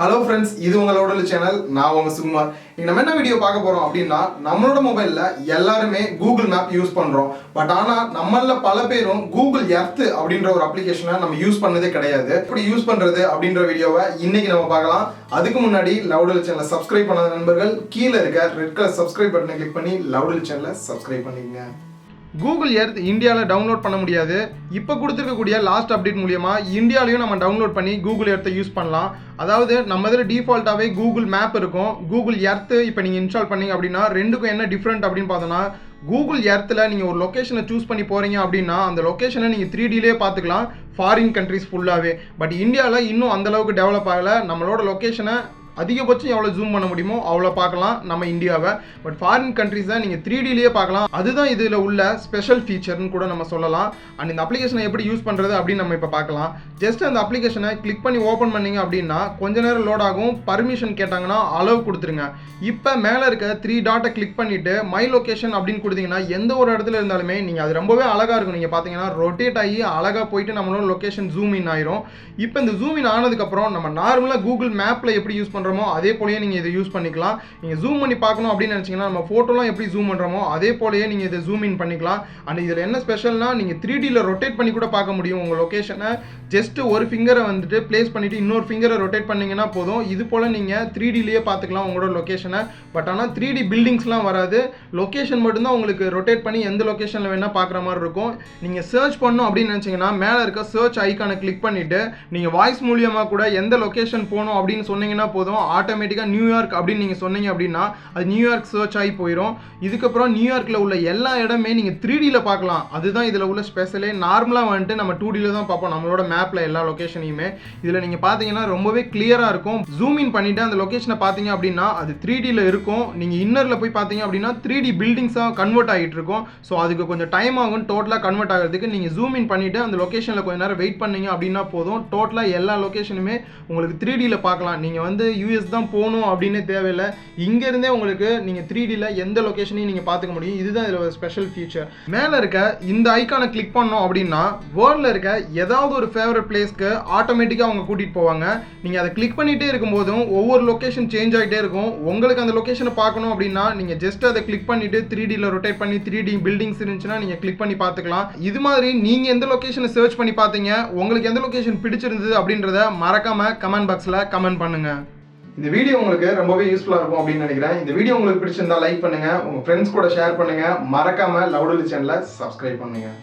Hello friends இது உங்களோட channel நான் உங்க சுகுமார். இன்னைக்கு நம்ம என்ன வீடியோ பார்க்க போறோம் அப்படின்னா நம்மளோட மொபைல்ல எல்லாருமே கூகுள் மேப் யூஸ் பண்றோம். பட் ஆனா நம்மள பல பேரும் கூகுள் எர்த் அப்படின்ற ஒரு அப்ளிகேஷனை நம்ம யூஸ் பண்ணதே கிடையாது. எப்படி யூஸ் பண்றது அப்படின்ற வீடியோவை இன்னைக்கு நம்ம பார்க்கலாம். அதுக்கு முன்னாடி லவுடல் சேனலை சப்ஸ்கிரைப் பண்ணாத நண்பர்கள் கீழே இருக்க ரெட் கலர் சப்ஸ்கிரைப் பட்டனை கிளிக் பண்ணி லவுடல் சேனலை சப்ஸ்கிரைப் பண்ணிக்கங்க. கூகுள் எர்த் இந்தியாவில் டவுன்லோட் பண்ண முடியாது. இப்போ கொடுத்துருக்கக்கூடிய லாஸ்ட் அப்டேட் மூலியமாக இந்தியாலையும் நம்ம டவுன்லோட் பண்ணி கூகுள் எர்த்தை யூஸ் பண்ணலாம். அதாவது நம்ம இதில் டிஃபால்ட்டாகவே கூகுள் மேப் இருக்கும். கூகுள் எர்த்து இப்போ நீங்கள் இன்ஸ்டால் பண்ணீங்க அப்படின்னா ரெண்டுக்கும் என்ன டிஃப்ரெண்ட் அப்படின்னு பார்த்தோன்னா கூகுள் எர்த்தில் நீங்கள் ஒரு லொக்கேஷனை சூஸ் பண்ணி போகிறீங்க அப்படின்னா அந்த லொக்கேஷனை நீங்கள் த்ரீ டிலே பார்த்துக்கலாம். ஃபாரின் கண்ட்ரிஸ் ஃபுல்லாகவே பட் இந்தியாவில் இன்னும் அந்தளவுக்கு டெவலப் ஆகலை. நம்மளோட லொக்கேஷனை அதிகபட்சம் எவ்வளோ ஜூம் பண்ண முடியுமோ அவ்வளோ பார்க்கலாம் நம்ம இந்தியாவை. பட் ஃபாரின் கண்ட்ரிஸை நீங்கள் த்ரீ டிலேயே பார்க்கலாம். அதுதான் இதில் உள்ள ஸ்பெஷல் ஃபீச்சர்னு கூட நம்ம சொல்லலாம். அண்ட் இந்த அப்ளிகேஷனை எப்படி யூஸ் பண்ணுறது அப்படின்னு நம்ம இப்போ பார்க்கலாம். ஜஸ்ட் அந்த அப்ளிகேஷனை கிளிக் பண்ணி ஓப்பன் பண்ணீங்க அப்படின்னா கொஞ்ச நேரம் லோட் ஆகும். பர்மிஷன் கேட்டாங்கன்னா அளவு கொடுத்துருங்க. இப்போ மேலே இருக்க த்ரீ டாட்டை கிளிக் பண்ணிவிட்டு மை லொக்கேஷன் அப்படின்னு கொடுத்தீங்கன்னா எந்த ஒரு இடத்துல இருந்தாலுமே நீங்கள் அது ரொம்பவே அழகாக இருக்கும். நீங்கள் பார்த்தீங்கன்னா ரொட்டேட் ஆகி அழகாக போயிட்டு நம்மளோட லொக்கேஷன் ஜூம் இன் ஆயிரும். இப்போ இந்த ஜூம் இன் ஆனதுக்கப்புறம் நம்ம நார்மலாக கூகுள் மேப்பில் எப்படி யூஸ் பண்ணுறோம் அதே போலயே நீங்கள் இதை யூஸ் பண்ணிக்கலாம். நீங்கள் ஜூம் பண்ணி பார்க்கணும் அப்படின்னு நினச்சிங்கன்னா நம்ம ஃபோட்டோலாம் எப்படி ஜூம் பண்ணுறோமோ அதே போலயே நீங்கள் இதை ஜூம் இன் பண்ணிக்கலாம். அண்ட் இதில் என்ன ஸ்பெஷல்னா நீங்கள் த்ரீ டியில் ரொட்டேட் பண்ணி கூட பார்க்க முடியும் உங்கள் லொக்கேஷனை ஜஸ்ட் ஒரு ஃபிங்கரை வந்துட்டு ப்ளேஸ் பண்ணிவிட்டு இன்னொரு ஃபிங்கரை ரொட்டேட் பண்ணிங்கன்னா போதும். இது போல் நீங்கள் த்ரீ டிலேயே பார்த்துக்கலாம் உங்களோட லொக்கேஷனை பட் ஆனால் த்ரீ டி பில்டிங்ஸ்லாம் வராது. லொக்கேஷன் மட்டும்தான் உங்களுக்கு ரொட்டேட் பண்ணி எந்த லொக்கேஷனில் வேணால் பார்க்குற மாதிரி இருக்கும். நீங்கள் சர்ச் பண்ணணும் அப்படின்னு நினச்சிங்கன்னா மேலே இருக்க சர்ச் ஐக்கானை கிளிக் பண்ணிவிட்டு நீங்கள் வாய்ஸ் மூலியமாக கூட எந்த லொக்கேஷன் போகணும் அப்படின்னு சொன்னீங்கன்னா போதும். ஆட்டோமேட்டிக்காக நியூயார்க் அப்படின்னு நீங்கள் சொன்னீங்க அப்படின்னா அது நியூயார்க் சர்ச் ஆகி போயிடும். இதுக்கப்புறம் நியூயார்க்கில் உள்ள எல்லா இடமே நீங்கள் த்ரீ டியில் பார்க்கலாம். அதுதான் இதில் உள்ள ஸ்பெஷலே நார்மலாக வந்துட்டு நம்ம டூ டியில் தான் பார்ப்போம். நம்மளோட மேப்பில் எல்லா லொக்கேஷனையுமே இதில் நீங்கள் பார்த்தீங்கன்னா ரொம்பவே கிளியராக இருக்கும். ஜூம் இன் பண்ணிவிட்டு அந்த லொக்கேஷனை பார்த்தீங்க அப்படின்னா அது த்ரீ டியில் இருக்கும். நீங்கள் இன்னரில் போய் பார்த்தீங்க அப்படின்னா த்ரீ டி பில்டிங்ஸாக கன்வெர்ட் ஆகிட்டு இருக்கும். ஸோ அதுக்கு கொஞ்சம் டைம் ஆகும் டோட்டலாக கன்வெர்ட் ஆகிறதுக்கு. நீங்கள் ஜூம் இன் பண்ணிவிட்டு அந்த லொக்கேஷனில் கொஞ்சம் நேரம் வெயிட் பண்ணீங்க அப்படின்னா போதும். டோட்டலாக எல்லா லொக்கேஷனுமே உங்களுக்கு த்ரீ டியில் பார்க்கலாம். நீங்கள் வந்து யூஎஸ் தான் போகணும் அப்படின்னு தேவையில்லை. இங்கேருந்தே உங்களுக்கு நீங்கள் த்ரீ டியில் எந்த லொக்கேஷனையும் நீங்கள் பார்த்துக்க முடியும். இதுதான் இதில் ஒரு ஸ்பெஷல் ஃபீச்சர் மேலே இருக்க இந்த ஐக்கானை கிளிக் பண்ணோம் அப்படின்னா வேர்ல்டில் இருக்க ஏதாவது ஒரு ஃபேவரட் பிளேஸ்க்கு ஆட்டோமேட்டிக்காக அவங்க கூட்டிகிட்டு போவாங்க. நீங்கள் அதை கிளிக் பண்ணிகிட்டே இருக்கும்போதும் ஒவ்வொரு லொக்கேஷன் சேஞ்ச் ஆகிட்டே இருக்கும். உங்களுக்கு அந்த லொக்கேஷனை பார்க்கணும் அப்படின்னா நீங்கள் ஜஸ்ட் அதை கிளிக் பண்ணிவிட்டு த்ரீ டியில் ரொட்டேட் பண்ணி த்ரீ டி பில்டிங்ஸ் இருந்துச்சுன்னா நீங்கள் கிளிக் பண்ணி பார்த்துக்கலாம். இது மாதிரி நீங்கள் எந்த லொக்கேஷனை சர்ச் பண்ணி பார்த்தீங்க? உங்களுக்கு எந்த லொக்கேஷன் பிடிச்சிருந்தது அப்படின்றத மறக்காமல் கமெண்ட் பாக்ஸில் கமெண்ட் பண்ணுங்கள் இந்த வீடியோ உங்களுக்கு ரொம்பவே யூஸ்ஃபுல்லாக இருக்கும் அப்படின்னு நினைக்கிறேன். இந்த வீடியோ உங்களுக்கு பிடிச்சிருந்தா லைக் பண்ணுங்கள் உங்கள் ஃப்ரெண்ட்ஸ் கூட ஷேர் பண்ணுங்கள் மறக்காமல் லவுடலி சேனலை சப்ஸ்கிரைப் பண்ணுங்கள்